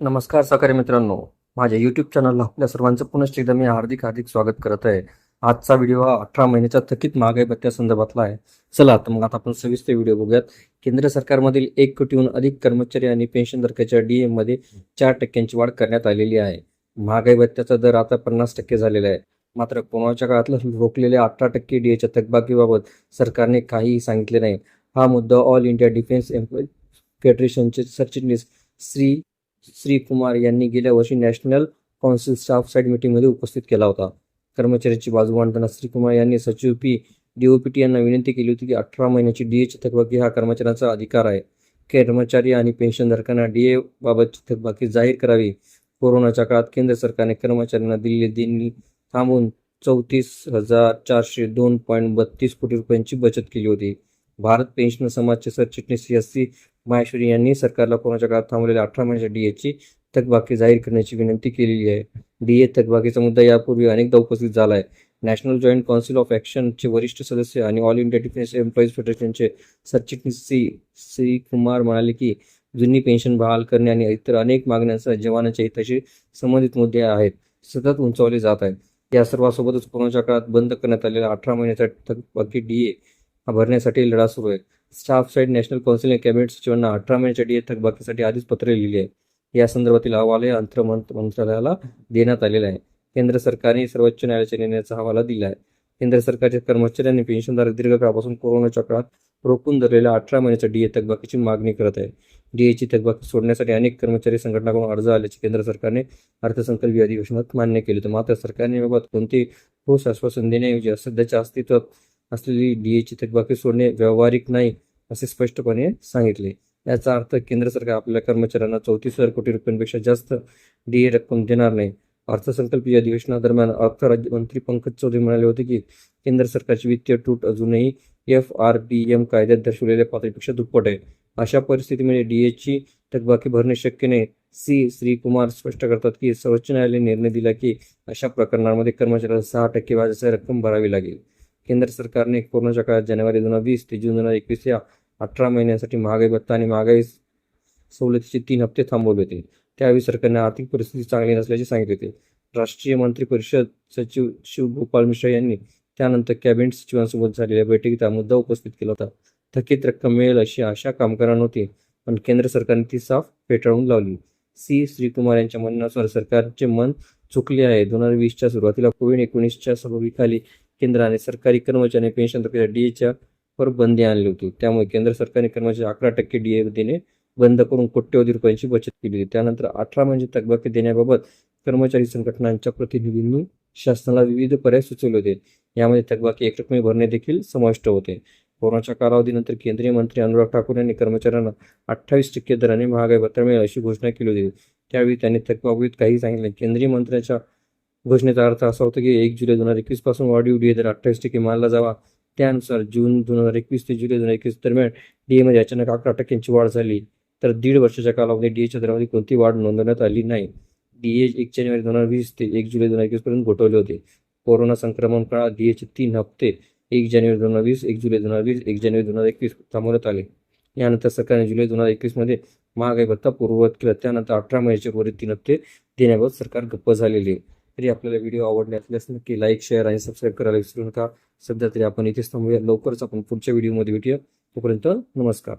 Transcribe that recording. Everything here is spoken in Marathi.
नमस्कार सहकारी मित्रांनो. माझ्या युट्यूब चॅनलला आपल्या सर्वांचं पुनश्च एकदा मी हार्दिक हार्दिक स्वागत करत आहे. आजचा व्हिडिओ हा अठरा महिन्याच्या थकीत महागाई भत्त्या संदर्भातला आहे. चला तर मग आता आपण सविस्तर व्हिडिओ बघूयात. केंद्र सरकारमधील एक कोटीहून अधिक कर्मचारी आणि पेन्शन धारकाच्या डीएममध्ये चार टक्क्यांची वाढ करण्यात आलेली आहे. महागाई भत्त्याचा दर आता पन्नास टक्के झालेला आहे. मात्र कोरोनाच्या काळातलं रोखलेल्या अठरा टक्के डीएच्या थकबाकीबाबत सरकारने काहीही सांगितले नाही. हा मुद्दा ऑल इंडिया डिफेन्स फेडरेशनचे सरचिटणीस श्री श्री कुमार यांनी गेल्या वर्षी नॅशनल कौन्सिल स्टाफ साईड मीटिंगमध्ये उपस्थित केला होता. कर्मचाऱ्याची बाजू मांडताना श्री कुमार यांनी सचिव पी. डीओपीटी यांना विनंती केली होती की अठरा महिन्याची डीएची थकबाकी हा कर्मचाऱ्यांचा अधिकार आहे. कर्मचारी आणि पेन्शनधारकांना डीए बाबतची थकबाकी जाहीर करावी. कोरोनाच्या काळात केंद्र सरकारने कर्मचाऱ्यांना दिलेली देणी थांबून चौतीस हजार चारशे दोन पॉईंट बत्तीस कोटी रुपयांची बचत केली होती. भारत पेन्शन समाजचे सरचिटणीस एस सी माहेश्वरी यांनी सरकारला कोरोनाच्या काळात थांबवलेल्या अठरा महिन्याच्या डीएची थकबाकी जाहीर करण्याची विनंती केलेली आहे. डीए थकबाकीचा मुद्दा यापूर्वी अनेकदा उपस्थित झाला आहे नॅशनल जॉईंट काउन्सिल ऑफ ॲक्शनचे वरिष्ठ सदस्य आणि ऑल इंडिया डिफेन्स एम्प्लॉईज फेडरेशनचे सरचिटणीस सी श्री कुमार म्हणाले की जुनी पेन्शन बहाल करणे आणि इतर अनेक मागण्यांसह जवानांच्या हिताशी संबंधित मुद्दे आहेत सतत उंचावले जात आहेत. या सर्वांसोबतच कोरोनाच्या काळात बंद करण्यात आलेला अठरा महिन्याचा थकबाकी डीए हा भरण्यासाठी लढा सुरू आहे. Staff side national council cabinet सचिवांना अठरा महिन्याच्या डीए थकबाकीसाठी आधीच पत्र लिहिले आहे. या संदर्भातील अहवाल हे अंतर मंत्रालयाला देण्यात आलेला आहे. केंद्र सरकारने सर्वोच्च न्यायालयाच्या निर्णयाचा हवाला दिला आहे. केंद्र सरकारच्या कर्मचाऱ्यांनी पेन्शनधारक दीर्घकाळापासून कोरोनाच्या काळात रोखून धरलेल्या अठरा महिन्याच्या डीए थकबाकीची मागणी करत आहे. डीएची थकबाकी सोडण्यासाठी अनेक कर्मचारी संघटनाकडून अर्ज आल्याचे केंद्र सरकारने अर्थसंकल्पीय अधिवेशनात मान्य केले तर मात्र सरकारने याबाबत कोणतेही ठोस आश्वासन देण्याऐवजी सध्याच्या अस्तित्वात असलेली डीएची थकबाकी सोडणे व्यावहारिक नाही असे स्पष्टपणे सांगितले. याचा अर्थ केंद्र सरकार आपल्या कर्मचाऱ्यांना चौतीस हजार कोटी रुपयांपेक्षा जास्त डीए रक्कम देणार नाही. अर्थसंकल्पीय अधिवेशनादरम्यान अर्थ राज्यमंत्री पंकज चौधरी म्हणाले होते की केंद्र सरकारची वित्तीय तूट अजूनही एफ आर डी एम कायद्यात दर्शवलेल्या पातळीपेक्षा दुप्पट आहे. अशा परिस्थितीमध्ये डीएची थकबाकी भरणे शक्य नाही. सी. श्रीकुमार स्पष्ट करतात की सर्वोच्च न्यायालयाने निर्णय दिला की अशा प्रकरणांमध्ये कर्मचाऱ्याला सहा टक्के व्याजाची रक्कम भरावी लागेल. केंद्र सरकारने कोरोनाच्या काळात जानेवारी दोन हजार वीस ते जून दोन हजार एकवीस या अठरा महिन्यांसाठी महागाई भत्ता आणि महागाई सवलतीचे तीन हप्ते थांबवले होते. त्यावेळी सरकारने आर्थिक परिस्थिती चांगली नसल्याचे सांगितले होते. राष्ट्रीय मंत्री परिषद सचिव शिवगोपाल मिश्रा यांनी त्यानंतर कॅबिनेट सचिवांसोबत झालेल्या बैठकीत हा मुद्दा उपस्थित केला होता. थकीत रक्कम मिळेल अशी आशा कामगारांना होती पण केंद्र सरकारने ती साफ फेटाळून लावली. सी. श्रीकुमार यांच्या म्हणण्यानुसार सरकारचे मन चुकले आहे. दोन हजार वीसच्या सुरुवातीला कोविड एकोणीसच्या सबबीखाली केंद्राने सरकारी कर्मचारी पेन्शन पेन्शन डीएच्या वर बंदी आणली होती. त्यामुळे केंद्र सरकारने कर्मचारी अकरा टक्के डीए देणे बंद करून कोट्यवधी रुपयांची बचत केली होती. त्यानंतर अठरा म्हणजे थकबाकी देण्याबाबत कर्मचारी संघटनांच्या प्रतिनिधींनी शासनाला विविध पर्याय सुचवले होते. यामध्ये थकबाकी एकरकमी भरणे देखील समाविष्ट होते. कोरोनाच्या कालावधीनंतर केंद्रीय मंत्री अनुराग ठाकूर यांनी कर्मचाऱ्यांना अठ्ठावीस टक्के दराने महागाई भत्ता मिळेल अशी घोषणा केली होती. त्यावेळी त्यांनी थकबाबतीत काही सांगितले केंद्रीय मंत्र्याच्या घोषणेचा अर्थ असा होता की एक जुलै दोन हजार एकवीसपासून वाढीव डीए दर अठ्ठावीस टक्के मानला जावा. त्यानुसार जून दोन हजार एकवीस ते जुलै दोन हजार एकवीस दरम्यान डीएमध्ये अचानक अकरा टक्क्यांची वाढ झाली. तर दीड वर्षाच्या कालावधीत डीएच्या दरामध्ये कोणती वाढ नोंदवण्यात आली नाही. डीए एक जानेवारी दोन हजार वीस ते एक जुलै दोन हजार एकवीस पर्यंत घोटवले होते. कोरोना संक्रमण काळात डीएचे तीन हप्ते एक जानेवारी दोन हजार वीस एक जुलै दोन हजार वीस एक जानेवारी दोन हजार एकवीस थांबवण्यात आले. यानंतर सरकारने जुलै दोन हजार एकवीसमध्ये महागाई भत्ता पूर्ववत केला. त्यानंतर अठरा महिन्याच्या वरील तीन हप्ते देण्याबाबत सरकार गप्प झालेले. आहे तरी आपल्याला व्हिडिओ आवडले असल्यास नक्की लाईक शेअर आणि सबस्क्राईब करायला विसरू नका. सध्या तरी आपण इथेच थांबूया. लवकरच आपण पुढच्या व्हिडिओमध्ये भेटूया. तोपर्यंत नमस्कार.